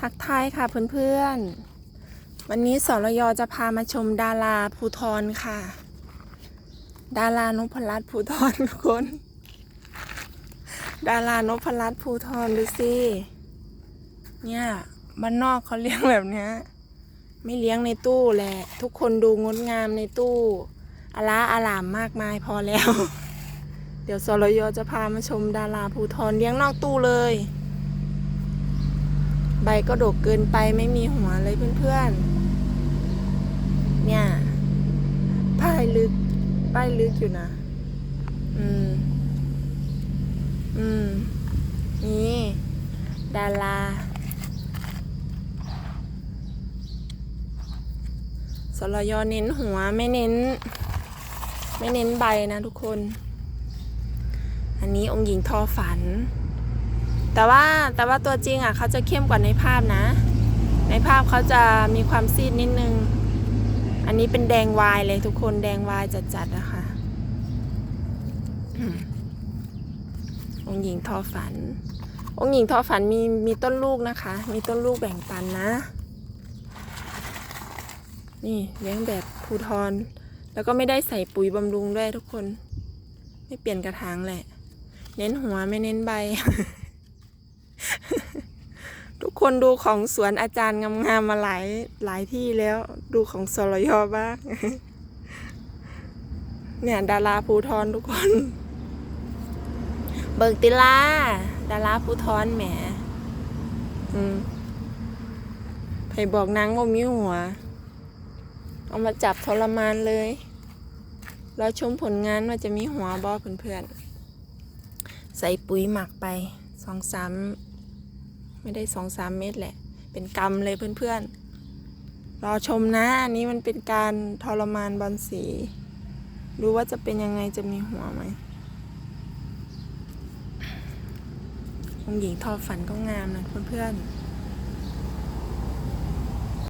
ทักทายค่ะเพื่อนๆ วันนี้สรยจะพามาชมดาราภูทรค่ะ ดารานพรัตน์ภูทรทุกคน ดารานพรัตน์ภูทรดูสิเนี่ยบ้านนอกเขาเลี้ยงแบบเนี้ยไม่เลี้ยงในตู้แหละ ทุกคนดูงดงามในตู้อาลาอารามมากมายพอแล้ว เดี๋ยวสรยจะพามาชมดาราภูทรเลี้ยงนอกตู้เลย ใบก็ดกเกินไปไม่มีหัวเลยเพื่อนๆ เนี่ยป้ายลึกป้ายลึกอยู่นะ อืม อืม นี่ ดาราสรยเน้นหัวไม่เน้น ไม่เน้นใบนะทุกคน อันนี้องค์หญิงทอฝัน แต่ว่าแต่ว่าตัวจริงอะเขาจะเข้มกว่าในภาพนะ ในภาพเขาจะมีความซีดนิดนึง อันนี้เป็นแดงวายเลยทุกคนแดงวายจัดๆนะคะองค์หญิงทอฝัน องค์หญิงทอฝันมีมีต้นลูกนะคะ มีต้นลูกแบ่งปันนะ นี่เลี้ยงแบบภูทร แล้วก็ไม่ได้ใส่ปุ๋ยบำรุงด้วยทุกคน ไม่เปลี่ยนกระถางแหละ เน้นหัวไม่เน้นใบ กคนดูของสวนอาจารย์งามๆมาหลายหลายที่แล้ว ดูของสรยบ้าง เนี่ย ดาราภูทรทุกคน เบิกติลาดาราภูทรแหมอืมไผบอกนางว่ามีหัว เอามาจับทรมานเลยรอชมผลงานว่าจะมีหัวบอเพื่อนๆใส่ปุ๋ยหมักไปสองสาม ไม่ได้สองสามเม็ดแหละ เป็นกำเลยเพื่อนๆ รอชมนะ อันนี้มันเป็นการทรมานบอลสี ดูว่าจะเป็นยังไงจะมีหัวไหมองหญิงทอฝันก็งามนะเพื่อนๆ